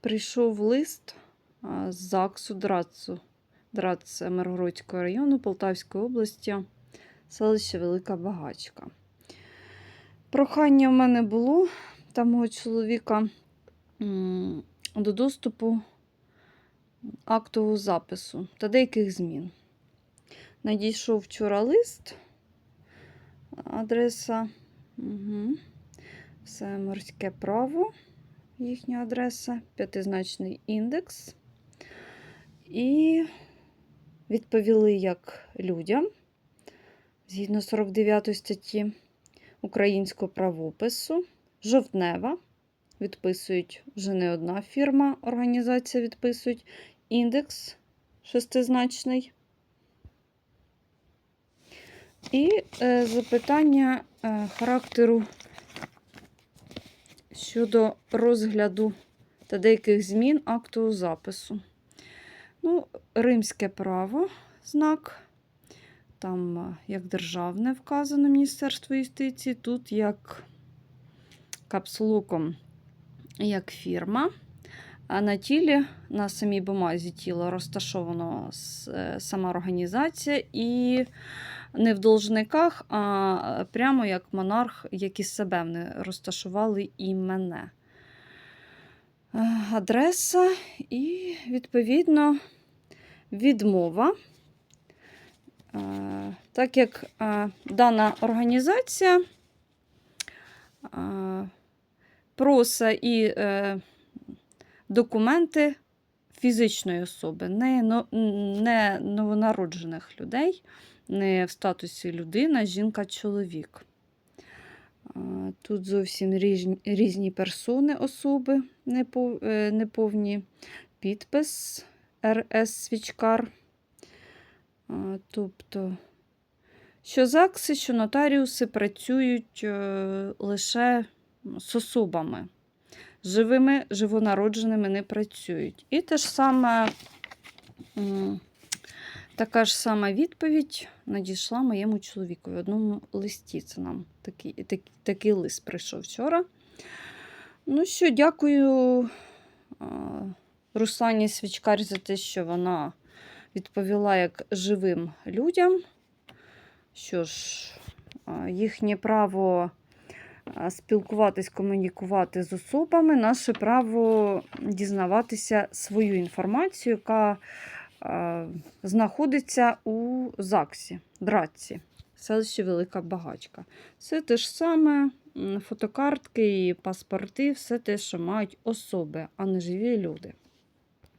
Прийшов лист з ЗАГСу Драцу, Драц Миргородського району Полтавської області, селище Велика Багачка. Прохання в мене було та мого чоловіка до доступу актового запису та деяких змін. Надійшов вчора лист, адреса. Угу. Все морське право, їхня адреса, п'ятизначний індекс. І відповіли як людям згідно 49 статті українського правопису. Жовтнева. Відписують вже не одна фірма, організація відписують. Індекс шестизначний. І е, запитання е, характеру щодо розгляду та деяких змін акту запису. Ну, Римське право знак. Там е, як державне вказано Міністерство юстиції, тут як капслуком, як фірма. А на тілі, на самій бумазі тіла розташована е, сама організація і не в должниках, а прямо як монарх, як і себе вони розташували і мене. Е, Адреса і, відповідно, відмова. Е, Так як е, дана організація е, просить і е, документи фізичної особи, не, не новонароджених людей, не в статусі людина, жінка, чоловік. Тут зовсім різні, різні персони особи е, неповні. Підпис РС Свічкар. Тобто, що ЗАГСи, що нотаріуси працюють е, лише з особами. Живими, живонародженими не працюють. І те ж саме, така ж сама відповідь надійшла моєму чоловікові в одному листі. Це нам такий, такий, такий лист прийшов вчора. Ну що, дякую Руслані Свічкар за те, що вона відповіла як живим людям. Що ж, їхнє право спілкуватись, комунікувати з особами, наше право дізнаватися свою інформацію, яка знаходиться у ЗАГСі, Драці, селищі Велика Багачка. Все те ж саме, фотокартки і паспорти, все те, що мають особи, а не живі люди.